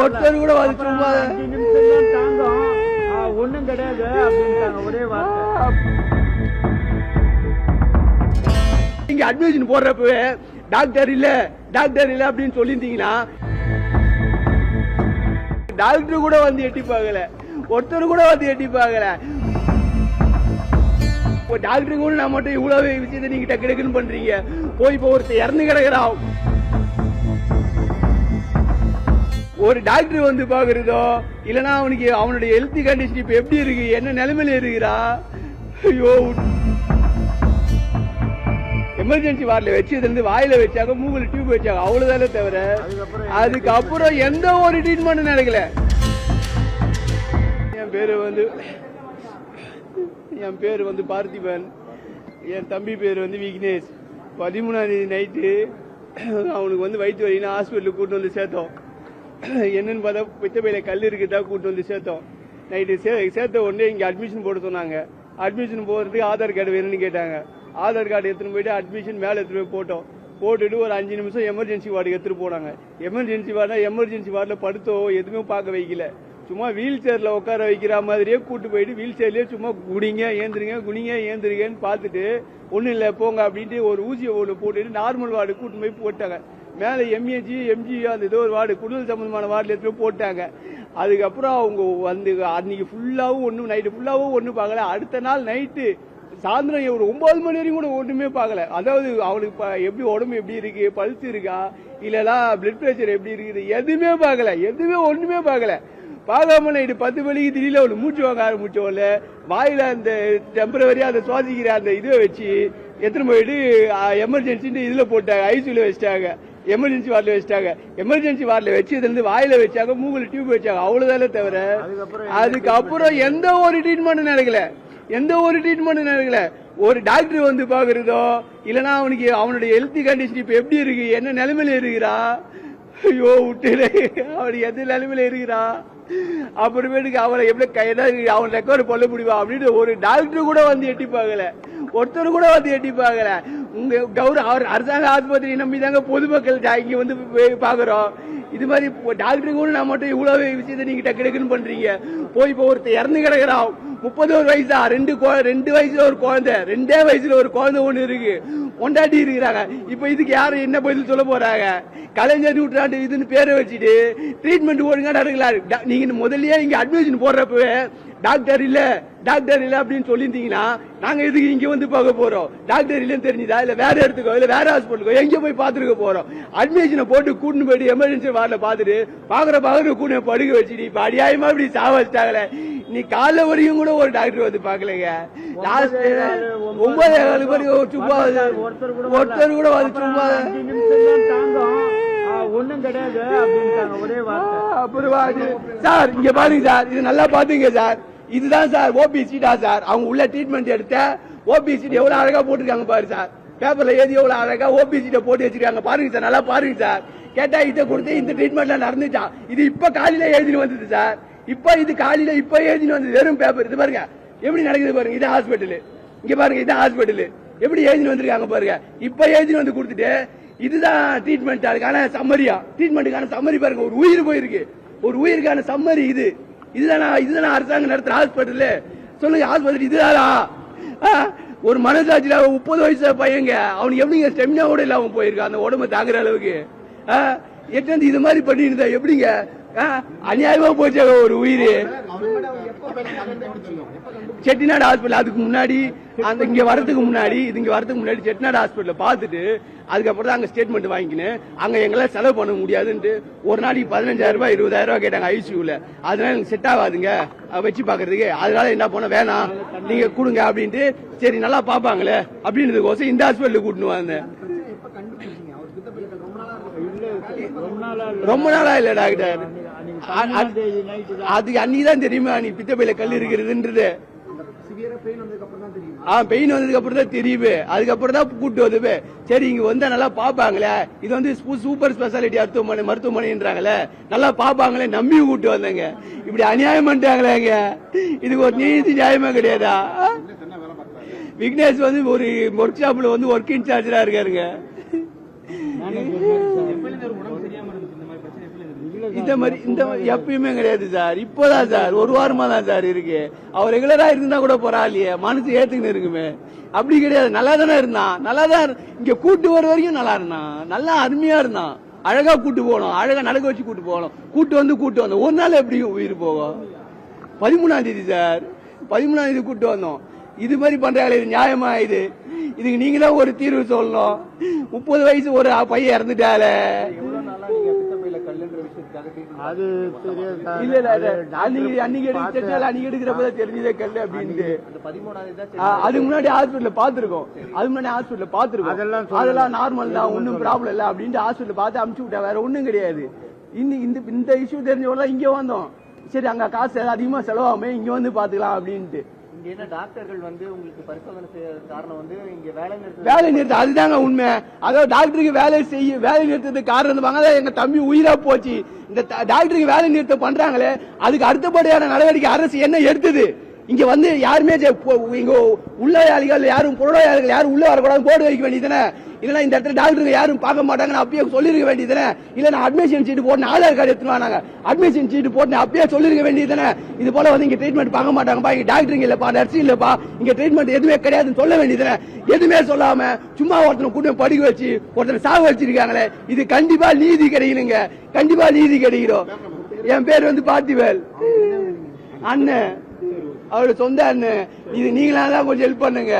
ஒருத்தர் கூட வந்து சும்மா ஒண்ணும் கிடையாது ஒரே நீங்க அட்மிஷன் போடுறப்பவே டாக்டர் இல்ல டாக்டர் இல்ல அப்படின்னு சொல்லியிருந்தீங்கன்னா டாக்டர் கூட வந்து எட்டி பார்க்கல. ஒருத்தர் கூட வந்து எட்டி பார்க்கல. இப்போ டாக்டர் கூட நான் மட்டும் இவ்வளவு விஷயத்தை நீங்க டக்கு டக்குன்னு பண்றீங்க. போய் இப்போ ஒருத்தர் இறந்து கிடக்குறான். ஒரு டாக்டர் வந்து பாக்குறதோ இல்லனா அவனுக்கு அவனுடைய ஹெல்த் கண்டிஷன் இப்ப எப்படி இருக்கு? என்ன நிலைமையில இருக்கிறா? ஐயோ எமர்ஜென்சி வார்டில் வச்சதுல இருந்து வாயில வச்சாங்க மூக்குல டியூப் வச்சாங்க அவ்வளவுதானே தவிர அதுக்கப்புறம் அதுக்கப்புறம் எந்த ஒரு ட்ரீட்மெண்ட் நடக்கல. என் பேரு வந்து என் பேர் வந்து பார்த்திபன். என் தம்பி பேர் வந்து விக்னேஷ். பதிமூணாம் தேதி நைட்டு அவனுக்கு வந்து வயிற்று வலின்னு ஹாஸ்பிட்டலுக்கு கூட்டு வந்து சேர்த்தோம். என்னன்னு பார்த்தா பித்தப்பையில கல் இருக்குதா கூட்டு வந்து சேர்த்தோம். நைட்டு சே சேர்த்த உடனே இங்கே அட்மிஷன் போட சொன்னாங்க. அட்மிஷன் போகிறதுக்கு ஆதார் கார்டு வேணும்னு கேட்டாங்க. ஆதார் கார்டு எடுத்துன்னு போயிட்டு அட்மிஷன் மேலே எடுத்துகிட்டு போய் போட்டோம். போட்டுட்டு ஒரு அஞ்சு நிமிஷம் எமர்ஜென்சி வார்டுக்கு எடுத்துகிட்டு போனாங்க. எமர்ஜென்சி வார்டுனா எமர்ஜென்சி வார்டில் படுத்தோ எதுவுமே பார்க்க வைக்கல. சும்மா வீல் சேரில் உட்கார வைக்கிற மாதிரியே கூட்டு போயிட்டு வீல் சேர்லேயே சும்மா குடிங்க ஏந்திருங்க குடிங்க ஏந்திருங்கன்னு பார்த்துட்டு ஒன்றும் இல்லை போங்க அப்படின்ட்டு ஒரு ஊசியை ஒன்று போட்டுட்டு நார்மல் வார்டு கூட்டு போய் போட்டாங்க. மேலே எம்ஏஜி எம்ஜி அந்த ஏதோ ஒரு வார்டு குடல் சம்பந்தமான வார்டில் எடுத்து போட்டாங்க. அதுக்கப்புறம் அவங்க வந்து அன்னைக்கு ஃபுல்லாகவும் ஒன்றும் நைட்டு ஃபுல்லாகவும் ஒன்றும் பார்க்கல. அடுத்த நாள் நைட்டு சாயந்தரம் ஒரு ஒன்பது மணி வரைக்கும் கூட ஒன்றுமே பார்க்கல. அதாவது அவனுக்கு எப்படி உடம்பு எப்படி இருக்கு பல்ஸ் இருக்கா இல்லைனா பிளட் ப்ரெஷர் எப்படி இருக்குது எதுவுமே பார்க்கல. எதுவுமே ஒன்றுமே பார்க்கல. பார்க்காம நைட்டு பத்து மணிக்கு திடீர்னு அவனுக்கு மூச்சு வாங்க ஆரம்பிச்சோம்ல வாயில அந்த டெம்பரவரியா அந்த சுவாசிக்கிற அந்த இதை வச்சு எத்தனை போயிட்டு எமர்ஜென்சின்னு இதில் போட்டாங்க ஐசியூல வச்சிட்டாங்க. எமர்ஜென்சி வார்டில் வச்சிட்டாங்க. எமர்ஜென்சி வார்டில் வச்சதுல இருந்து வாயில வச்சாங்க மூக்குல டியூப் வச்சாங்க. அவ்வளவுதானே தவிர அதுக்கப்புறம் எந்த ஒரு ட்ரீட்மெண்ட் நடக்கல. எந்த ஒரு ட்ரீட்மெண்ட் நடக்கல. ஒரு டாக்டர் வந்து பாக்குறதோ இல்லனா அவனுக்கு அவனுடைய ஹெல்த் கண்டிஷன் இப்ப எப்படி இருக்கு? என்ன நிலைமையில இருக்கிறா? ஐயோ விட்டுல அவனுக்கு எந்த நிலைமையில இருக்கிறா? அப்புறமேட்டுக்கு அவனை எப்படி க- ஏதாவது அவன் ரெக்கவர் பண்ண முடியுமா அப்படின்னு ஒரு டாக்டர் கூட வந்து எட்டி பார்க்கல. ஒருத்தர் கூட வந்து எட்டி பார்க்கல. உங்க கௌரவ அவர் அரசாங்க ஆஸ்பத்திரி நம்பி தாங்க பொதுமக்கள் தாங்கி இங்க வந்து போய் பாக்குறோம் இது மாதிரி டாக்டர் கூட நான் மட்டும் இவ்வளவு விஷயத்தை நீங்க டக்கு டக்குன்னு பண்றீங்க. போய் இப்போ ஒருத்தர் இறந்து கிடக்குறான். முப்பது ஒரு வயசா ரெண்டு ரெண்டு வயசுல ஒரு குழந்தை ரெண்டே வயசுல ஒரு குழந்தை ஒண்ணு இருக்கு. கொண்டாடி இருக்கிறாங்க. இப்ப இதுக்கு யாரும் என்ன பதில் சொல்ல போறாங்க? கலைஞர் நூற்றாண்டு இதுன்னு பேரை வச்சுட்டு ட்ரீட்மெண்ட் ஒழுங்கா நடக்கலாம் நீங்க முதல்லயே இங்க அட்மிஷன் போடுறப்பவே டாக்டர் இல்ல டாக்டர் இல்ல அப்படின்னு சொல்லியிருந்தீங்கன்னா நாங்க எதுக்கு இங்க வந்து பார்க்க போறோம்? டாக்டர் இல்லன்னு தெரிஞ்சுதா? இல்ல வேற இடத்துக்கோ இல்ல வேற ஹாஸ்பிட்டலுக்கோ எங்க போய் பாத்துருக்க போறோம்? அட்மிஷனை போட்டு கூட்டின்னு போயிட்டு எமர்ஜென்சி வார்டில் பாத்துட்டு பாக்குற பாக்குற கூட படுக்க வச்சுட்டு இப்ப அடியாயமா இப்படி சாவச்சிட்டாங்களே நீ காலைல வரைக்கும் கூட ஒரு டாக்டர் வந்து பாக்கலங்க லாஸ்ட் ஒன்பது வரைக்கும் சும்மா ஒருத்தர் கூட வந்து சும்மா ஒண்ணும் கிடையாது ஒரே அப்புறம். சார் இங்க பாருங்க சார் இது நல்லா பாத்துங்க சார். இதுதான் சார் ஓபி சீட்டா சார். அவங்க உள்ள ட்ரீட்மெண்ட் எடுத்த ஓபி சீட் எவ்வளவு அழகா போட்டிருக்காங்க பாரு சார். பேப்பர்ல ஏதி எவ்வளவு அழகா ஓபி சீட்டை போட்டு வச்சிருக்காங்க. பாருங்க சார் நல்லா பாருங்க சார். கேட்டா இதை கொடுத்து இந்த ட்ரீட்மெண்ட்ல நடந்துச்சா? இது இப்ப காலையில எழுதினு வந்தது சார் இப்ப இது காலையில இப்ப எழுதினு வந்தது. வெறும் பேப்பர் இது பாருங்க. எப்படி நடக்குது பாருங்க. இது ஹாஸ்பிட்டல் இங்க பாருங்க. இது ஹாஸ்பிட்டல் எப்படி எழுதினு வந்திருக்காங்க பாருங்க. இப்ப எழுதினு வந்து கொடுத்துட்டு இதுதான் ட்ரீட்மெண்ட் அதுக்கான சம்மரியா ட்ரீட்மெண்ட்டுக்கான சம்மரி பாருங்க. ஒரு உயிர் போயிருக்கு. ஒரு உயிருக்கான சம்மரி இது. இதுதானா? இதுதானா அரசாங்கம் நடத்துற ஹாஸ்பிட்டல் சொல்லுங்க. ஹாஸ்பிட்டல் இதுதானா? ஆ, ஒரு மனசாட்சியில் முப்பது வயசு பையங்க. அவனுக்கு எப்படிங்க ஸ்டெமினா கூட இல்லாம போயிருக்கான் அந்த உடம்பு தாங்குற அளவுக்கு. எட்டு இது மாதிரி பண்ணிருந்தா எப்படிங்க? ஆ, அநியாயமா போச்சு ஒரு உயிர். செட்டிநாடு ஹாஸ்பிட்டல் அதுக்கு முன்னாடி அந்த இங்க வரதுக்கு முன்னாடி இது இங்க வரதுக்கு முன்னாடி செட்டிநாடு ஹாஸ்பிட்டல் பார்த்துட்டு அதுக்கப்புறம் தான் அங்க ஸ்டேட்மெண்ட் வாங்கிக்கினேன் அங்க எங்களால செலவு பண்ண முடியாதுன்ட்டு ஒரு நாளைக்கு பதினஞ்சாயிரம் ரூபாய் இருபதாயிரம் ரூபாய் கேட்டாங்க ஐசியூல அதனால எனக்கு செட் ஆகாதுங்க. வச்சு பாக்குறதுக்கு அதனால என்ன பண்ண வேணாம். நீங்க கொடுங்க அப்படின்ட்டு சரி நல்லா பாப்பாங்களே அப்படின்றதுக்கோசம் இந்த ஹாஸ்பிட்டலுக்கு கூட்டின்னு வந்தேன் இல்ல ரொம்ப நாளா இல்ல. டாக்டர். தான் அதுக்கு அன்னைக்கு தான் தெரியுமா நீ பித்தப்பையில கல் இருக்கிறதுன்றது. ஆ பெயின் வந்ததுக்கு அப்புறம் தான் தெரியுது. அதுக்கப்புறம் தான் கூட்டு வந்தது சரி இங்க வந்தா நல்லா பாப்பாங்களே இது வந்து சூப்பர் ஸ்பெஷாலிட்டி மருத்துவமனை மருத்துவமனைன்றாங்களே நல்லா பாப்பாங்களே நம்பி கூட்டு வந்தேங்க. இப்படி அநியாயம் பண்ணிட்டாங்களேங்க இதுக்கு ஒரு நீதி நியாயமா கிடையாதா? விக்னேஷ் வந்து ஒரு ஒர்க் ஷாப்ல வந்து ஒர்க் இன்சார்ஜரா இருக்காருங்க மேனேஜர் மாதிரி சார். இல்ல இந்த மாதிரி இந்த மாதிரி எப்பயுமே கிடையாது சார். இப்போதான் சார் ஒரு வாரமா தான் சார் இருக்கு. அவர் ரெகுலரா இருந்தா கூட பரவாயில்லையே. மனசு ஏத்துக்கின்னு இருக்குமே. அப்படி கிடையாது. நல்லா தானே இருந்தான். நல்லா தான் இங்க கூட்டு வர வரைக்கும் நல்லா இருந்தான். நல்லா அருமையா இருந்தான். அழகா கூட்டு போகணும் அழகா நடக்க வச்சு கூட்டு போகணும் கூட்டு வந்து கூட்டு வந்தோம் ஒரு நாள் எப்படி உயிர் போகும்? பதிமூணாம் தேதி சார். பதிமூணாம் தேதி கூட்டு வந்தோம். இது மாதிரி பண்றாங்களே இது நியாயமா இது? இதுக்கு நீங்க தான் ஒரு தீர்வு சொல்லணும். முப்பது வயசு ஒரு பையன் இறந்துட்டாலே எவ்வளவு நாளா நீங்க பித்தப்பையில கல்லுன்ற விஷயத்துக்காக treatment அது. இல்ல அன்னைக்கு அன்னைக்கு எடுத்து பார்த்து- செக் அன்னைக்கு எடுக்கிறப்பதான் தெரிஞ்சதே கல்லு அப்படின்ட்டு. அதுக்கு முன்னாடி ஹாஸ்பிட்டல்ல பாத்துருக்கோம் அதுக்கு முன்னாடி ஹாஸ்பிட்டல்ல பாத்துருக்கோம் அதெல்லாம் நார்மல் தான் ஒன்னும் ப்ராப்ளம் இல்ல அப்படின்ட்டு ஹாஸ்பிட்டல் பார்த்து அமுச்சு விட்டா வேற ஒண்ணும் கிடையாது. இன்னி இந்த இந்த இஷ்யூ தெரிஞ்சவங்க இங்க வந்தோம். சரி அங்க காசு அதிகமா செலவாகுமே இங்க வந்து பாத்துக்கலாம் அப்படின்ட்டு. வேலை நிறுத்தம் அதுதாங்க உண்மை. அதாவது டாக்டருக்கு வேலை செய்ய வேலை நிறுத்தத்துக்கு காரணம் இருப்பாங்க அதான் எங்க தம்பி உயிரா போச்சு. இந்த டாக்டருக்கு வேலை நிறுத்தம் பண்றாங்களே அதுக்கு அடுத்தபடியான நடவடிக்கை அரசு என்ன எடுத்தது? இங்க வந்து யாருமே இங்க உள்ளாளிகள் யாரும் புறநோயாளிகள் யாரும் உள்ள வரக்கூடாது போர்டு வைக்க வேண்டியதுதானே? இல்லைன்னா இந்த இடத்துல டாக்டருங்க யாரும் பார்க்க மாட்டாங்கன்னு அப்பயே சொல்லிருக்க வேண்டியதுதானே? இல்ல நான் அட்மிஷன் சீட்டு போட்டு ஆதார் கார்டு எடுத்துருவாங்க அட்மிஷன் சீட்டு போட்டு அப்பயே சொல்லிருக்க வேண்டியதுதானே? இது போல வந்து இங்க ட்ரீட்மெண்ட் பார்க்க மாட்டாங்கப்பா. இங்க டாக்டருங்க இல்லப்பா நர்ஸ் இல்லப்பா. இங்க ட்ரீட்மெண்ட் எதுவுமே கிடையாதுன்னு சொல்ல வேண்டியதுதானே? எதுவுமே சொல்லாம சும்மா ஒருத்தனை கூட்டம் படிக்க வச்சு ஒருத்தனை சாக வச்சிருக்காங்களே இது கண்டிப்பா நீதி கிடைக்கணுங்க. கண்டிப்பா நீதி கிடைக்கிறோம் என் பேர் வந்து பார்த்திவேல் அண்ணன். அவரு சொந்த அண்ணன் இது நீங்களா தான் கொஞ்சம் ஹெல்ப் பண்ணுங்க.